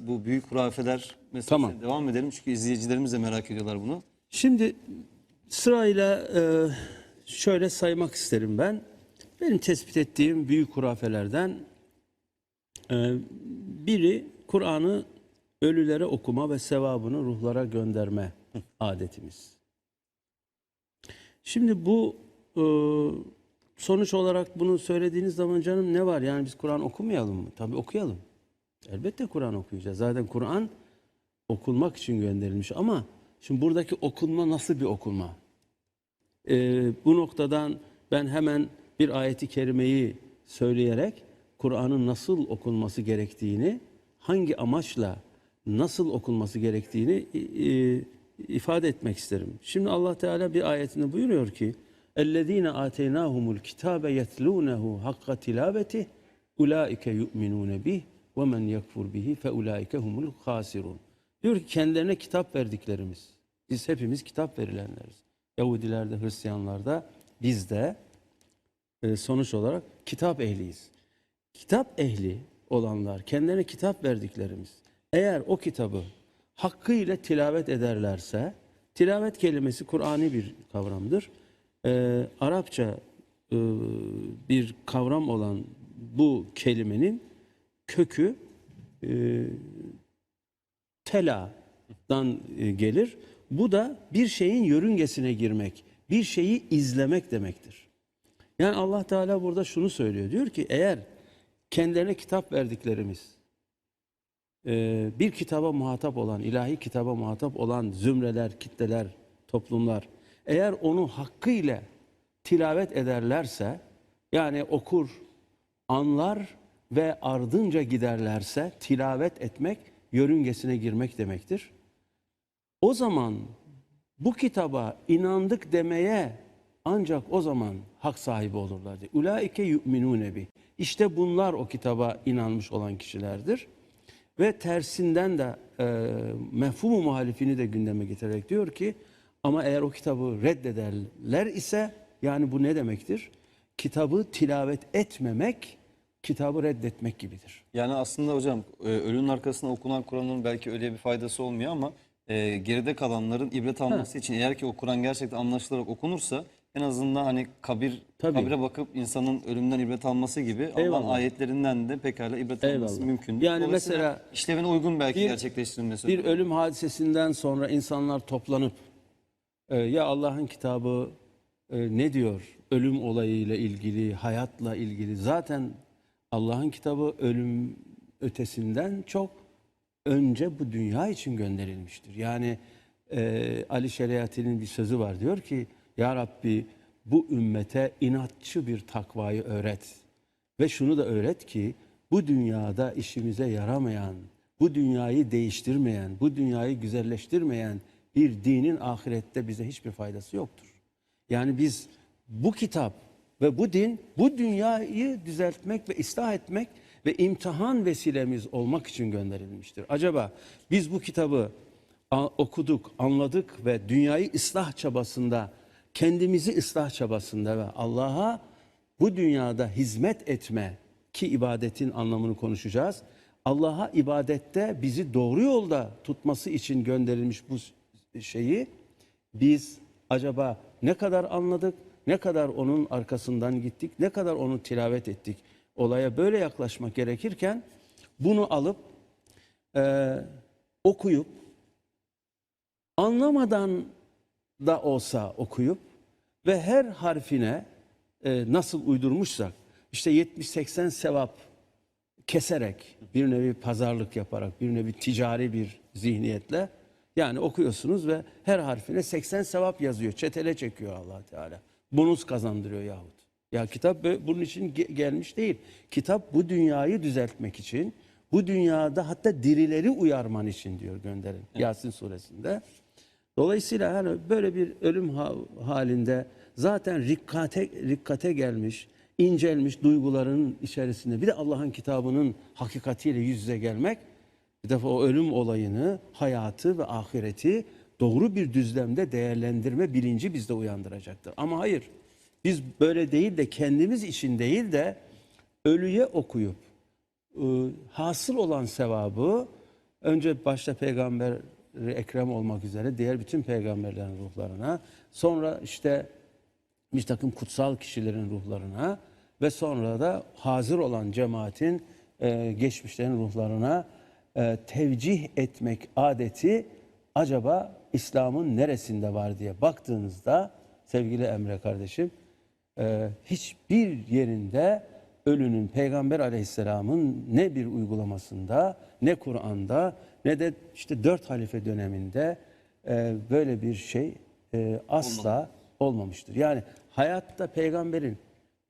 bu büyük hurafeler meselesine Tamam. devam edelim. Çünkü izleyicilerimiz de merak ediyorlar bunu. Şimdi sırayla e, şöyle saymak isterim ben. Benim tespit ettiğim büyük hurafelerden e, biri Kur'an'ı ölülere okuma ve sevabını ruhlara gönderme adetimiz. Şimdi bu e, sonuç olarak bunu söylediğiniz zaman canım ne var? Yani biz Kur'an okumayalım mı? Tabii okuyalım. Elbette Kur'an okuyacağız. Zaten Kur'an okunmak için gönderilmiş ama şimdi buradaki okunma nasıl bir okunma? Ee, bu noktadan ben hemen bir ayeti kerimeyi söyleyerek Kur'an'ın nasıl okunması gerektiğini, hangi amaçla nasıl okunması gerektiğini e, ifade etmek isterim. Şimdi Allah Teala bir ayetinde buyuruyor ki: "Ellezine ataynahumul kitabe yetlunehu hakka tilaveti ulaike yu'minune bih yekfur bihi fe ulaike humul hasirun." Diyor ki kendilerine kitap verdiklerimiz. Biz hepimiz kitap verilenleriz. Yahudilerde, Hristiyanlarda, biz de e, sonuç olarak kitap ehliyiz. Kitap ehli olanlar, kendilerine kitap verdiklerimiz, eğer o kitabı hakkıyla tilavet ederlerse, tilavet kelimesi Kur'ani bir kavramdır. E, Arapça e, bir kavram olan bu kelimenin kökü e, tela'dan e, gelir. Bu da bir şeyin yörüngesine girmek, bir şeyi izlemek demektir. Yani Allah Teala burada şunu söylüyor. Diyor ki eğer kendilerine kitap verdiklerimiz e, bir kitaba muhatap olan, ilahi kitaba muhatap olan zümreler, kitleler, toplumlar eğer onu hakkıyla tilavet ederlerse yani okur, anlar ve ardınca giderlerse tilavet etmek yörüngesine girmek demektir. O zaman bu kitaba inandık demeye ancak o zaman hak sahibi olurlar. diyor. Ulaike yu'minune bi. İşte bunlar o kitaba inanmış olan kişilerdir. Ve tersinden de e, mefhumu muhalifini de gündeme getirerek diyor ki ama eğer o kitabı reddederler ise yani bu ne demektir? Kitabı tilavet etmemek, kitabı reddetmek gibidir. Yani aslında hocam e, ölünün arkasına okunan Kur'an'ın belki öyle bir faydası olmuyor ama e, geride kalanların ibret alması için eğer ki o Kur'an gerçekten anlaşılarak okunursa en azından hani kabir Tabii. kabire bakıp insanın ölümden ibret alması gibi Allah'ın ayetlerinden de pekala ibret alması Eyvallah. mümkün. Yani mesela işlevine uygun belki bir- gerçekleştirilmesi. Bir ölüm hadisesinden sonra insanlar toplanıp e, ya Allah'ın kitabı e, ne diyor ölüm olayıyla ilgili, hayatla ilgili zaten Allah'ın kitabı ölüm ötesinden çok önce bu dünya için gönderilmiştir. Yani e, Ali Şeriati'nin bir sözü var diyor ki Ya Rabbi bu ümmete inatçı bir takvayı öğret. Ve şunu da öğret ki bu dünyada işimize yaramayan, bu dünyayı değiştirmeyen, bu dünyayı güzelleştirmeyen bir dinin ahirette bize hiçbir faydası yoktur. Yani biz bu kitap ve bu din bu dünyayı düzeltmek ve ıslah etmek ve imtihan vesilemiz olmak için gönderilmiştir. Acaba biz bu kitabı okuduk, anladık ve dünyayı ıslah çabasında, kendimizi ıslah çabasında ve Allah'a bu dünyada hizmet etme ki ibadetin anlamını konuşacağız. Allah'a ibadette bizi doğru yolda tutması için gönderilmiş bu şeyi biz acaba ne kadar anladık, ne kadar onun arkasından gittik, ne kadar onu tilavet ettik. Olaya böyle yaklaşmak gerekirken bunu alıp e, okuyup anlamadan da olsa okuyup ve her harfine e, nasıl uydurmuşsak işte 70-80 sevap keserek bir nevi pazarlık yaparak bir nevi ticari bir zihniyetle yani okuyorsunuz ve her harfine 80 sevap yazıyor. Çetele çekiyor allah Teala. Bonus kazandırıyor yahut. Ya kitap bunun için ge- gelmiş değil. Kitap bu dünyayı düzeltmek için, bu dünyada hatta dirileri uyarman için diyor gönderin. Yasin suresinde. Dolayısıyla hani böyle bir ölüm ha- halinde zaten rikkate, rikkate gelmiş, incelmiş duyguların içerisinde bir de Allah'ın kitabının hakikatiyle yüz yüze gelmek bir defa o ölüm olayını, hayatı ve ahireti doğru bir düzlemde değerlendirme bilinci bizde uyandıracaktır. Ama hayır biz böyle değil de kendimiz için değil de ölüye okuyup e, hasıl olan sevabı Önce başta peygamber Ekrem olmak üzere diğer bütün peygamberlerin ruhlarına, sonra işte bir takım kutsal kişilerin ruhlarına ve sonra da hazır olan cemaatin e, geçmişlerin ruhlarına e, tevcih etmek adeti acaba İslam'ın neresinde var diye baktığınızda sevgili Emre kardeşim e, hiçbir yerinde ölünün Peygamber aleyhisselamın ne bir uygulamasında ne Kur'an'da ne de işte dört halife döneminde e, böyle bir şey e, asla olmamıştır. Yani hayatta peygamberin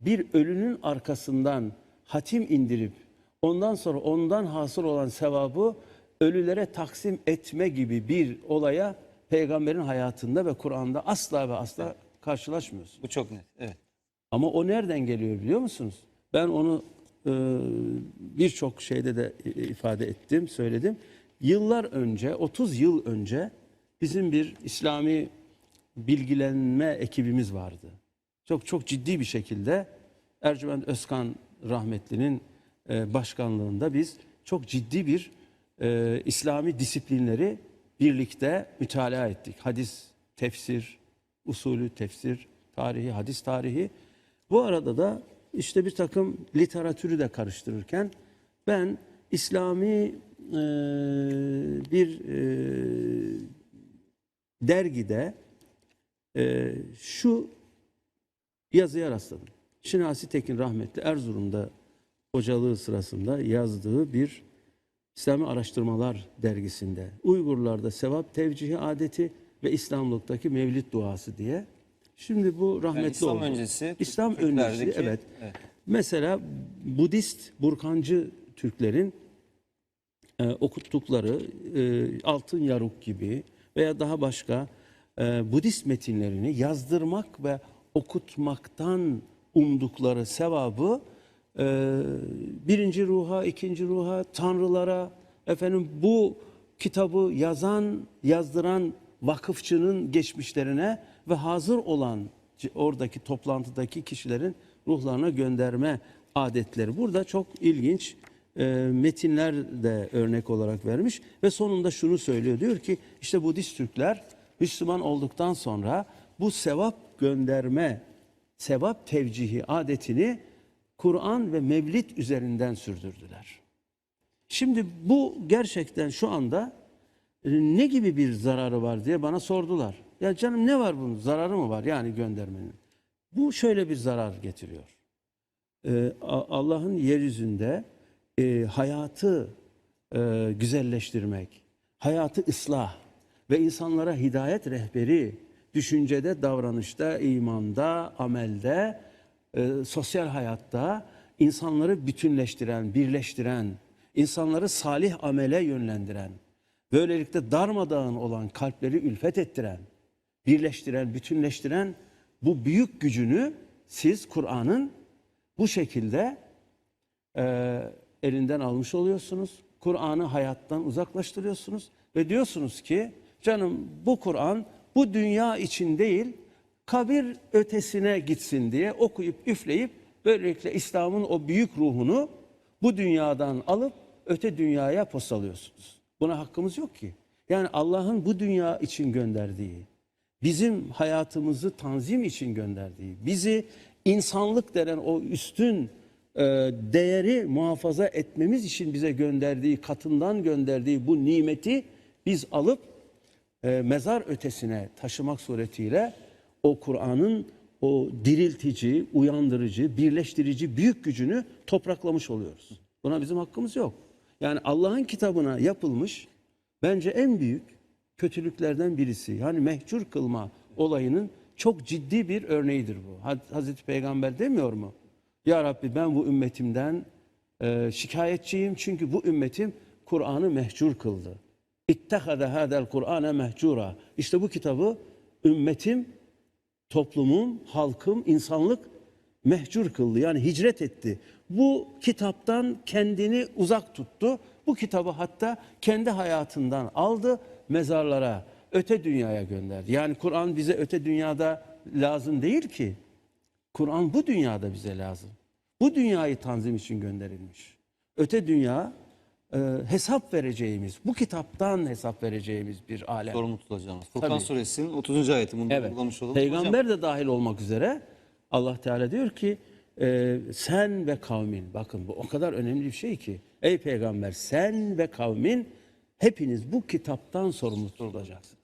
bir ölünün arkasından hatim indirip ondan sonra ondan hasıl olan sevabı ölülere taksim etme gibi bir olaya peygamberin hayatında ve Kur'an'da asla ve asla karşılaşmıyoruz. Bu çok net. Evet. Ama o nereden geliyor biliyor musunuz? Ben onu e, birçok şeyde de ifade ettim, söyledim. Yıllar önce, 30 yıl önce bizim bir İslami bilgilenme ekibimiz vardı. Çok çok ciddi bir şekilde Ercüment Özkan rahmetlinin e, başkanlığında biz çok ciddi bir e, İslami disiplinleri birlikte mütalaa ettik. Hadis, tefsir, usulü tefsir, tarihi, hadis tarihi. Bu arada da işte bir takım literatürü de karıştırırken ben İslami e, bir e, dergide e, şu yazıya rastladım. Şinasi Tekin rahmetli Erzurum'da hocalığı sırasında yazdığı bir İslami Araştırmalar dergisinde Uygurlarda sevap tevcihi adeti ve İslamlıktaki mevlid duası diye. Şimdi bu rahmetli Yani İslam oldu. öncesi, İslam Türklerdeki- öncesi evet. evet. Mesela Budist Burkancı Türklerin e, okuttukları e, Altın Yaruk gibi veya daha başka e, Budist metinlerini yazdırmak ve okutmaktan umdukları sevabı birinci ruha, ikinci ruha, tanrılara, efendim bu kitabı yazan, yazdıran vakıfçının geçmişlerine ve hazır olan oradaki toplantıdaki kişilerin ruhlarına gönderme adetleri. Burada çok ilginç e, metinler de örnek olarak vermiş ve sonunda şunu söylüyor. Diyor ki işte Budist Türkler Müslüman olduktan sonra bu sevap gönderme, sevap tevcihi adetini Kur'an ve Mevlid üzerinden sürdürdüler. Şimdi bu gerçekten şu anda e, ne gibi bir zararı var diye bana sordular. Ya canım ne var bunun zararı mı var yani göndermenin? Bu şöyle bir zarar getiriyor. A- Allah'ın yeryüzünde e, hayatı e, güzelleştirmek, hayatı ıslah ve insanlara hidayet rehberi düşüncede, davranışta, imanda, amelde, e, sosyal hayatta insanları bütünleştiren, birleştiren, insanları salih amele yönlendiren, böylelikle darmadağın olan kalpleri ülfet ettiren, birleştiren, bütünleştiren bu büyük gücünü siz Kur'an'ın bu şekilde e, elinden almış oluyorsunuz. Kur'an'ı hayattan uzaklaştırıyorsunuz ve diyorsunuz ki canım bu Kur'an bu dünya için değil kabir ötesine gitsin diye okuyup üfleyip böylelikle İslam'ın o büyük ruhunu bu dünyadan alıp öte dünyaya postalıyorsunuz. Buna hakkımız yok ki. Yani Allah'ın bu dünya için gönderdiği, bizim hayatımızı tanzim için gönderdiği, bizi insanlık denen o üstün e, değeri muhafaza etmemiz için bize gönderdiği, katından gönderdiği bu nimeti biz alıp e, mezar ötesine taşımak suretiyle o Kur'an'ın o diriltici, uyandırıcı, birleştirici büyük gücünü topraklamış oluyoruz. Buna bizim hakkımız yok. Yani Allah'ın kitabına yapılmış bence en büyük kötülüklerden birisi. Yani mehcur kılma olayının çok ciddi bir örneğidir bu. Haz- Hazreti Peygamber demiyor mu? Ya Rabbi ben bu ümmetimden e, şikayetçiyim çünkü bu ümmetim Kur'an'ı mehcur kıldı. İttehade hadel Kur'ane mehcura. İşte bu kitabı ümmetim, toplumum, halkım, insanlık mehcur kıldı. Yani hicret etti. Bu kitaptan kendini uzak tuttu. Bu kitabı hatta kendi hayatından aldı, mezarlara, öte dünyaya gönderdi. Yani Kur'an bize öte dünyada lazım değil ki. Kur'an bu dünyada bize lazım. Bu dünyayı tanzim için gönderilmiş. Öte dünya e, hesap vereceğimiz, bu kitaptan hesap vereceğimiz bir alem. Sorumlu tutacağımız. Furkan Tabii. Suresinin 30. ayeti bunu Evet. vurgulamış olalım. Peygamber de dahil olmak üzere Allah Teala diyor ki e, sen ve kavmin bakın bu o kadar önemli bir şey ki ey peygamber sen ve kavmin hepiniz bu kitaptan sorumlu tutulacaksınız.